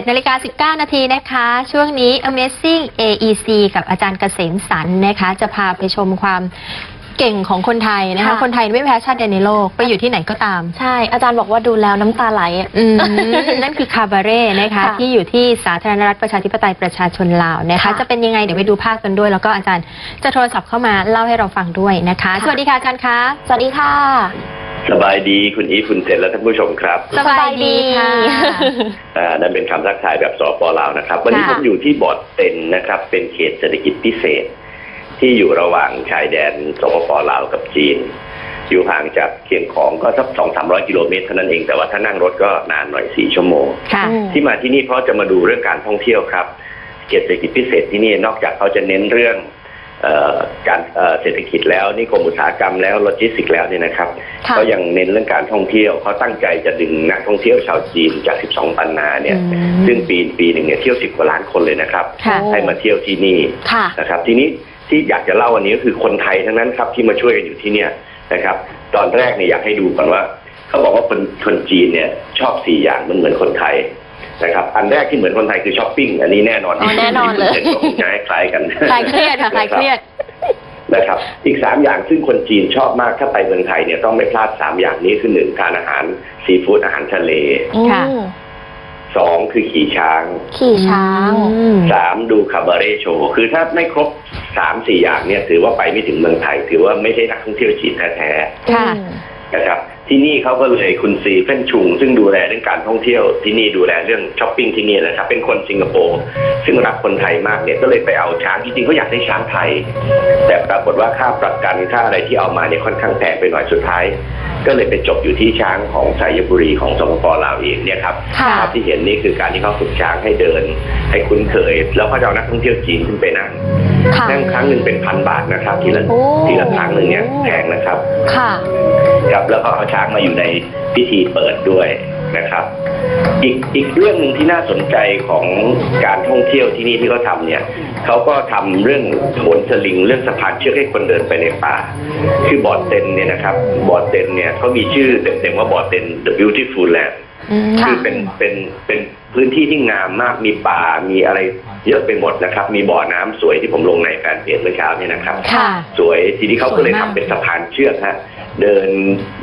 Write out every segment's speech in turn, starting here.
7นาฬิกา19 นาทีนะคะ ช่วงนี้ Amazing AEC กับอาจารย์เกษมสันต์นะคะ จะพาไปชมความเก่งของคนไทยนะคะ ค่ะ คนไทยไม่แพ้ชาติใดในโลก ไปอยู่ที่ไหนก็ตาม ใช่ อาจารย์บอกว่าดูแล้วน้ำตาไหลอะ อืมนั่นคือคาบาเร่นะคะ ค่ะที่อยู่ที่สาธารณรัฐประชาธิปไตยประชาชนลาวนะคะ ค่ะจะเป็นยังไงเดี๋ยวไปดูภาพกันด้วย แล้วก็อาจารย์จะโทรศัพท์เข้ามาเล่าให้เราฟังด้วยนะคะ ค่ะ สวัสดีค่ะอาจารย์คะ สวัสดีค่ะ สบายดีคุณอีฟคุณเซนและท่านผู้ชมครับสบายดีค่ะ อ่านั่นเป็นคำทักทายแบบสปลาวนะครับ วันนี้ค่ะผมอยู่ที่บอร์ดเต็นนะครับ เป็นเขตเศรษฐกิจพิเศษ ที่อยู่ระหว่างชายแดนสปปลาวกับจีน อยู่ห่างจากเขียงของก็สักสองสามร้อยกิโลเมตรเท่านั้นเองแต่ว่าถ้านั่งรถก็นานหน่อยสี่ชั่วโมง ค่ะอืมที่มาที่นี่เพราะจะมาดูเรื่องการท่องเที่ยวครับ เขตเศรษฐกิจพิเศษที่นี่นอกจากเขาจะเน้นเรื่องเอ่อ การเอ่อเศรษฐกิจแล้วนิคมอุตสาหกรรมแล้วโลจิสติกส์แล้วเนี่ยนะครับค่ะก็ยังเน้นเรื่องการท่องเที่ยวเขาตั้งใจจะดึงนักท่องเที่ยวชาวจีนจาก 12 ปันนาเนี่ยอืมซึ่งปีปีหนึ่งเนี่ยเที่ยว 10 กว่าล้านคนเลยนะครับ ค่ะโอ้ให้มาเที่ยวที่นี่ค่ะ นะครับ ทีนี้ที่อยากจะเล่าวันนี้ก็คือคนไทยทั้งนั้นครับที่มาช่วยกันอยู่ที่เนี่ยนะครับ ตอนแรกเนี่ยอยากให้ดูก่อนว่า เขาบอกว่าคนคนจีนเนี่ยชอบสี่อย่างมันเหมือนคนไทย นะครับอันแรกที่เหมือนคนไทยคือช้อปปิ้งอันนี้แน่นอนอ๋อแน่นอนเลยที่คุณเจนก็คงจะให้คล้ายกันคลายเครียดค่ะคลายเครียดนะครับ อีกสามอย่างซึ่งคนจีนชอบมากถ้าไปเมืองไทยเนี่ยต้องไม่พลาดสามอย่างนี้คือหนึ่งทานอาหารซีฟู้ดอาหารทะเลค่ะอืมสองคือขี่ช้าง ขี่ช้างอืมสามดูคาบาเร่โชว์คือถ้าไม่ครบสามสี่อย่างเนี่ยถือว่าไปไม่ถึงเมืองไทย ถือว่าไม่ใช่นักท่องเที่ยวจีนแท้ค่ะอืมๆนะครับ ที่นี่เขาก็เลยคุณซีเฟนชุง ซึ่งดูแลเรื่องการท่องเที่ยวที่นี่ดูแลเรื่องช้อปปิ้งที่นี่นะครับ เป็นคนสิงคโปร์ซึ่งรักคนไทยมากเนี่ยก็เลยไปเอาช้างจริงๆเขาอยากได้ช้างไทย แต่ปรากฏว่าค่าประกันค่าอะไรที่เอามาเนี่ยค่อนข้างแพงไปหน่อยสุดท้าย ก็เลยไปจบอยู่ที่ช้างของสายบุรีของสปปลาวเองเนี่ยครับค่ะภาพที่เห็นนี่คือการที่เขาฝึกช้างให้เดิน ให้คุ้นเคย แล้วก็จะเอานักท่องเที่ยวจีนขึ้นไปนั่งค่ะนั่งครั้งหนึ่งเป็นพันบาทนะครับ ทีละโอ้ ทีละครั้งหนึ่งเนี่ยแพงนะครับค่ะ ครับแล้วก็เอาช้างมาอยู่ในพิธีเปิดด้วยนะครับ อีกอีกเรื่องหนึ่งที่น่าสนใจของการท่องเที่ยวที่นี่ที่เขาทำเนี่ยเขาก็ทำเรื่องโหนสลิงเรื่องสะพานเชือกให้คนเดินไปในป่า คือบอดเต็นเนี่ยนะครับบอดเต็นเนี่ยเขามีชื่อเต็มๆว่าบอดเต็น The Beautiful Land อืมค่ะคือเป็นเป็นเป็นพื้นที่ที่งามมากมีป่ามีอะไรเยอะไปหมดนะครับ มีบ่อน้ำสวยที่ผมลงในแฟนเพจเมื่อเช้าเนี่ยนะครับค่ะสวยทีนี้เขาก็เลยสวยทำมากเป็นสะพานเชือกฮะ เดิน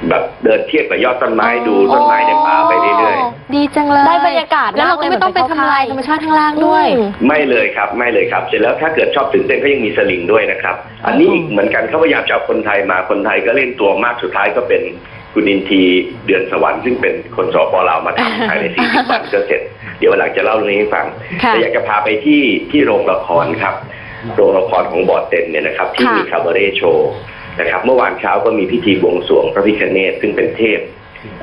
แบบเดินเทียบกับยอดต้นไม้ดูต้นไม้ในป่าไปเรื่อยดีจังเลยได้บรรยากาศแล้วเราก็ไม่ต้องไปทำลายธรรมชาติข้างล่างด้วยอืมๆไม่เลยครับไม่เลยครับ เสร็จแล้วถ้าเกิดชอบตื่นเต้นก็ยังมีสลิงด้วยนะครับ อันนี้อีกเหมือนกันเขาพยายามจะเอาคนไทยมาคนไทยก็เล่นตัวมากสุดท้ายก็เป็นคุณอินทีเดือนสวรรค์ซึ่งเป็นคนสปลาวมาทำภายในสี่สิบวันก็เสร็จ เดี๋ยววันหลังจะเล่าเรื่องนี้ให้ฟัง ค่ะ แต่อยากจะพาไปที่ที่โรงละครครับ โรงละครของบอดเต็นเนี่ยนะครับ ที่ค่ะ มีคาบาเร่โชว์ นะครับ เมื่อวานเช้าก็มีพิธีบวงสรวงพระพิฆเนศซึ่งเป็นเทพ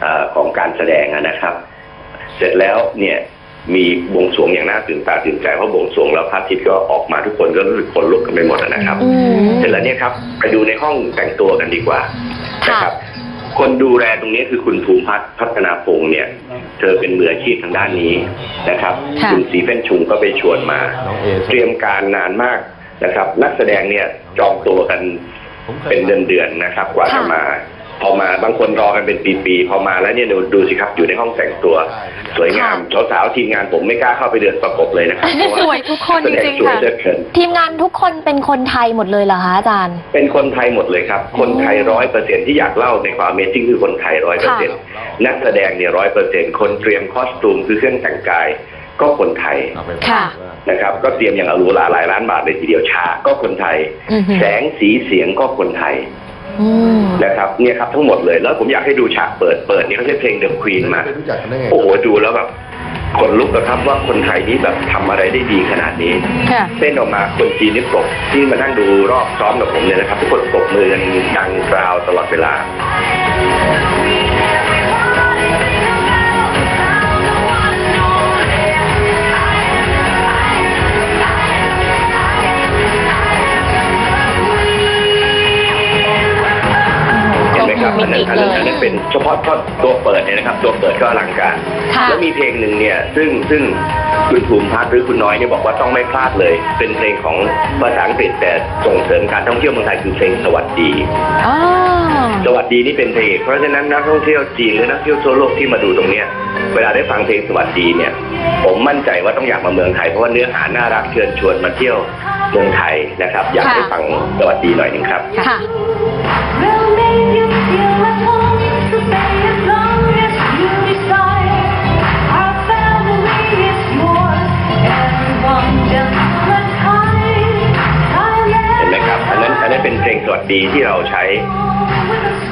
เอ่อของการแสดงอะนะครับ เสร็จแล้วเนี่ยมีบวงสรวงอย่างน่าตื่นตาตื่นใจเพราะบวงสรวงแล้วพระอาทิตย์ก็ออกมาทุกคนก็รู้สึกขนลุกกันไปหมดอะนะครับอืมเสร็จแล้วเนี่ยครับไปดูในห้องแต่งตัวกันดีกว่าค่ะนะครับ คนดูแลตรงนี้คือคุณภูมิพัฒน์พัฒนาพงศ์เนี่ย เธอเป็นมืออาชีพทางด้านนี้นะครับค่ะณสีเฟนชุงก็ไปชวนมา เตรียมการนานมากนะครับ นักแสดงเนี่ยจองตัวกัน เป็นเดือนๆนะครับ กว่าจะค่ะมา พอมาบางคนรอกันเป็นปีๆพอมาแล้วเนี่ยดูดูสิครับอยู่ในห้องแต่งตัว สวยงามสาวๆทีมงานผมไม่กล้าเข้าไปเดินประกบเลยนะครับเพราะว่าสวยทุกคนแสจดงริงสๆวยค่ะเหลือเกินทีมงานทุกคนเป็นคนไทยหมดเลยเหรอคะอาจารย์ เป็นคนไทยหมดเลยครับ คนไทยร้อยเปอร์เซ็นที่อยากเล่าในความเมซิ่งคือคนไทยร้อยเปอร์เซ็นนักแสดงเนี่ยร้อยเปอร์เซ็นคนเตรียมคอสตูมคือเครื่องแต่งกายก็คนไทยค่ะ นะครับ ก็เตรียมอย่างอรูหลาหลายล้านบาทเลยทีเดียวฉากก็คนไทย อือหือแสงสีเสียงก็คนไทยอืมนะครับเนี่ยครับทั้งหมดเลยแล้วผมอยากให้ดูฉากเปิดเปิดนี่เขาใช้เพลงเดอะควีนมา ไม่รู้จักกันได้ไง โอ้โหดูแล้วแบบขนลุกนะครับว่าคนไทยนี่แบบทำอะไรได้ดีขนาดนี้ ค่ะ เต้นออกมาคนจีนนี่ปรบที่มานั่งดูรอบซ้อมกับผมเนี่ยนะครับ ทุกคนปรบมือกันดังกราวตลอดเวลา นไหมครับอันนั้นอันนั้นอันนั้นเป็นเฉพาะท่อนตัวเปิดเนี่ยนะครับ ตัวเปิดก็อลังการค่ะแล้วมีเพลงหนึ่งเนี่ยซึ่งซึ่งคุณภูมิพัฒน์หรือคุณน้อยเนี่ยบอกว่าต้องไม่พลาดเลย เป็นเพลงของภาษาอังกฤษแต่ส่งเสริมการท่องเที่ยวเมืองไทยคือเพลงสวัสดี อ๋อ สวัสดีนี่เป็นเพลงเอกเพราะฉะนั้นนักท่องเที่ยวจีนหรือนักท่องเที่ยวทั่วโลกที่มาดูตรงเนี้ยเวลาได้ฟังเพลงสวัสดีเนี่ย ผมมั่นใจว่าต้องอยากมาเมืองไทยเพราะว่าเนื้อหาน่ารักเชิญชวนมาเที่ยวเมืองไทยนะครับ อยากให้ฟังสวัสดีหน่อยหนึงครับ ค่ะ นนั้นอันนั้นเป็นเพลงสวัสดีที่เราใช้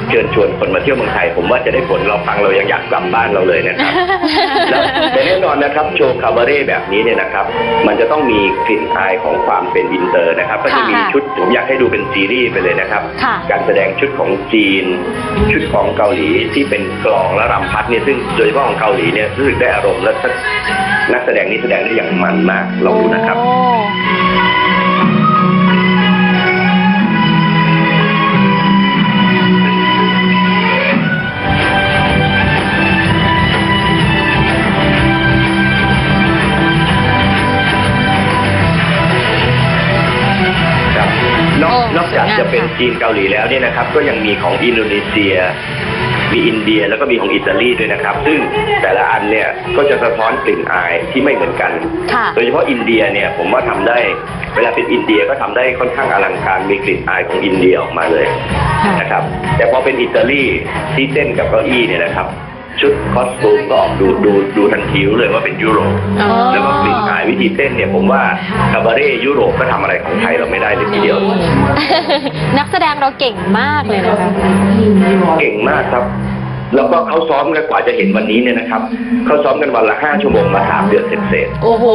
เชิญชวนคนมาเที่ยวเมืองไทย ผมว่าจะได้ผลเราฟังเรายังอยากกลับบ้านเราเลยนะครับแล้วแต่แน่นอนนะครับโชว์คาบาเร่แบบนี้เนี่ยนะครับ มันจะต้องมีกลิ่นอายของความเป็นอินเตอร์นะครับ ก็จะมีค่ะชุดผมอยากให้ดูเป็นซีรีส์ไปเลยนะครับค่ะการแสดงชุดของจีน ชุดของเกาหลีที่เป็นกลองและรำพัดเนี่ยซึ่งโดยเฉพาะของเกาหลีเนี่ยรู้สึกได้อารมณ์และนักแสดงนี่แสดงได้อย่างมันมากลองดูนะครับโอ้ครับ จากสวยงามจะเป็นค่ะจีนเกาหลีแล้วเนี่ยนะครับ ก็ยังมีของอินโดนีเซีย มีอินเดียแล้วก็มีของอิตาลีด้วยนะครับ ซึ่งแต่ละอันเนี่ยก็จะสะท้อนกลิ่นอายที่ไม่เหมือนกัน ค่ะ โดยเฉพาะอินเดียเนี่ยผมว่าทำได้ เวลาเป็นอินเดียก็ทำได้ค่อนข้างอลังการมีกลิ่นอายของอินเดียออกมาเลยค่ะ นะครับ แต่พอเป็นอิตาลีที่เต้นกับเก้าอี้เนี่ยนะครับ ชุดคอสตูมก็ออกดูดูดูทันทีรู้เลยว่าเป็นยุโรปอ๋อ แล้วก็กลิ่นอายวิธีเต้นเนี่ยผมว่าคาบาเร่ยุโรปก็ทำอะไรของไทยเราไม่ได้เลยทีเดียว นักแสดงเราเก่งมากเลยนะคะ เก่งมากครับ แล้วก็เขาซ้อมกันกว่าจะเห็นวันนี้เนี่ยนะครับเขาซ้อมกันวันละห้าชั่วโมงมาสามเดือนเสร็จโอ้โห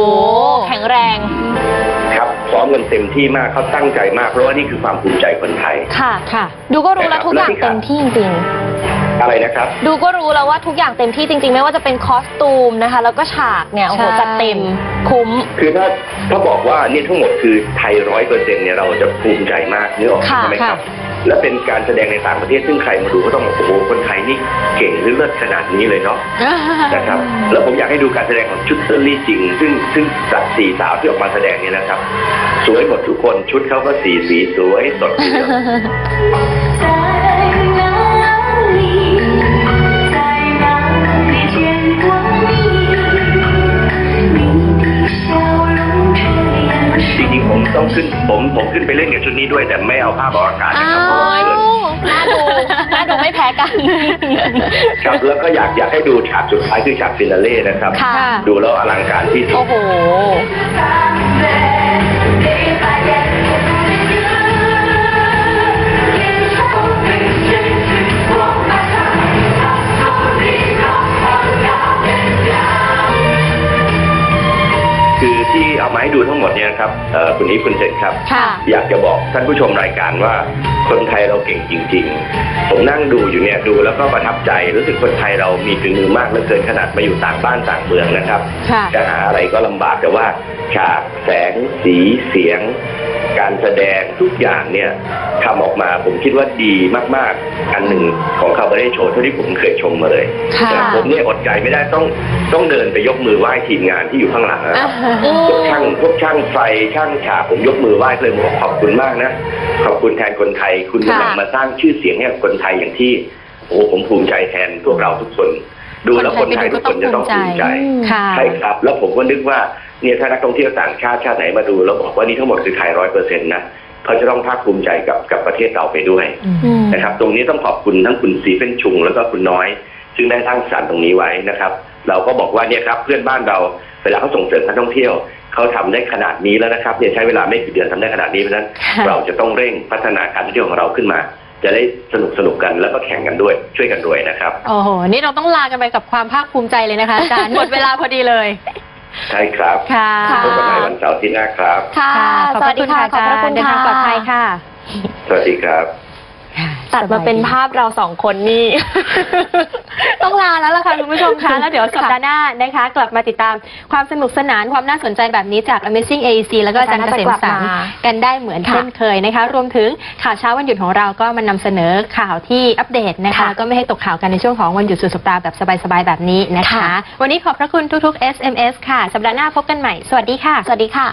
แข็งแรง ๆครับ ซ้อมกันเต็มที่มากเขาตั้งใจมากเพราะว่านี่คือความภูมิใจคนไทย ค่ะ ค่ะ ดูก็รู้แล้วทุกอย่างเต็มที่จริง อะไรนะครับๆดูก็รู้แล้วว่าทุกอย่างเต็มที่จริง ๆ ไม่ว่าจะเป็นคอสตูมนะคะ แล้วก็ฉากเนี่ยโอ้โหใช่ จัดเต็มคุ้ม คือถ้าถ้าบอกว่านี่ทั้งหมดคือไทยร้อยเปอร์เซ็นต์เนี่ยเราจะภูมิใจมากนึกออกค่ะใช่ไหมครับค่ะและเป็นการแสดงในต่างประเทศซึ่งใครมาดูก็ต้องบอกโอ้โหคนไทยนี่เก่งหรือเลิศขนาดนี้เลยเนาะ นะครับ แล้วผมอยากให้ดูการแสดงของชุดเตอร์ลี่จริง ซึ่งซึ่งจากสี่สาวที่ออกมาแสดงเนี่ยนะครับ สวยหมดทุกคนชุดเขาก็สีสีสวยสดทีเดียว在哪 ต้องขึ้นผมผมขึ้นไปเล่นกับชุดนี้ด้วย แต่ไม่เอาภาพออกอากาศนะครับเพราะว่าเกินน่าดูน่าดูไม่แพ้กัน ครับแล้วก็อยากอยากให้ดูฉากสุดท้ายคือฉากฟินาเล่นะครับ ค่ะ ดูแล้วอลังการที่สุโอ้ดโห คือที่เอามาให้ดูทั้งหมดเนี่ยนะครับเอ่อคุณอีฟคุณเซนครับ ค่ะ อยากจะบอกท่านผู้ชมรายการว่าคนไทยเราเก่งจริง ๆ ผมนั่งดูอยู่เนี่ยดูแล้วก็ประทับใจรู้สึกคนไทยเรามีฝีมือมากเหลือเกินขนาดมาอยู่ต่างบ้านต่างเมืองนะครับ ค่ะ จะหาอะไรก็ลำบากแต่ว่าฉากแสงสีเสียง การแสดงทุกอย่างเนี่ยทำออกมาผมคิดว่าดีมาก ๆ อันหนึ่งของคาบาเร่โชว์เท่าที่ผมเคยชมมาเลยค่ะแต่ผมเนี่ยอดใจไม่ได้ต้องต้องเดินไปยกมือไหว้ทีมงานที่อยู่ข้างหลังนะครับพวกช่างพวกช่างไฟช่างฉากผมยกมือไหว้เลยบอกขอบคุณมากนะขอบคุณแทนคนไทย คุณค่ะกำลังมาสร้างชื่อเสียงให้กับคนไทยอย่างที่โอ้โหผมภูมิใจแทนพวกเราทุกคน ดูแล้วคนไทยทุกคนจะต้องภูมิใจค่ะใช่ครับ แล้วผมก็นึกว่า เนี่ยถ้านักท่องเที่ยวต่างชาติชาติไหนมาดูแล้วบอกว่านี่ทั้งหมดคือไทยร้อยเปอร์เซ็นต์นะเขาจะต้องภาคภูมิใจกับกับประเทศเราไปด้วยอืมนะครับ ตรงนี้ต้องขอบคุณทั้งคุณสีเฟ้นชุง แล้วก็คุณน้อย ซึ่งได้สร้างสรรค์ตรงนี้ไว้นะครับ เราก็บอกว่าเนี่ยครับเพื่อนบ้านเราเวลาเขาส่งเสริมการท่องเที่ยวเขาทำได้ขนาดนี้แล้วนะครับเนี่ยใช้เวลาไม่กี่เดือนทำได้ขนาดนี้เพราะฉะนั้นค่ะเราจะต้องเร่งพัฒนาการท่องเที่ยวของเราขึ้นมา จะได้สนุกสนุกกันแล้วก็แข่งกันด้วยช่วยกันรวยนะครับโอ้โหนี่เราต้องลากันไปกับความภาคภูมิใจเลยนะคะอาจารย์หมดเวลาพอดีเลย ใช่ครับค่ะค่ะพบกันใหม่วันเสาร์ที่หน้าครับ ค่ะ ขอบสพวัระสดีคุณค่ะค่ะขอบอาพจารระคุย์ณเดินทางปลอดภัยค่ะ สวัสดีครับ ตัดมาเป็นภาพเราสองคนนี่ ต้องลาแล้วล่ะค่ะคุณผู้ชมคะแล้วเดี๋ยวสัปดาห์หน้านะคะ กลับมาติดตามความสนุกสนานความน่าสนใจแบบนี้จาก Amazing AEC แล้วก็จันทร์เกษมสารกันได้เหมือนเช่นเคยนะคะ รวมถึงข่าวเช้าวันหยุดของเราก็มานำเสนอข่าวที่อัปเดตนะคะก็ไม่ให้ตกข่าวกันในช่วงของวันหยุดสุดสัปดาห์แบบสบายๆแบบนี้นะคะ วันนี้ขอบพระคุณทุกๆ SMS ค่ะ สัปดาห์หน้าพบกันใหม่ สวัสดีค่ะ สวัสดีค่ะ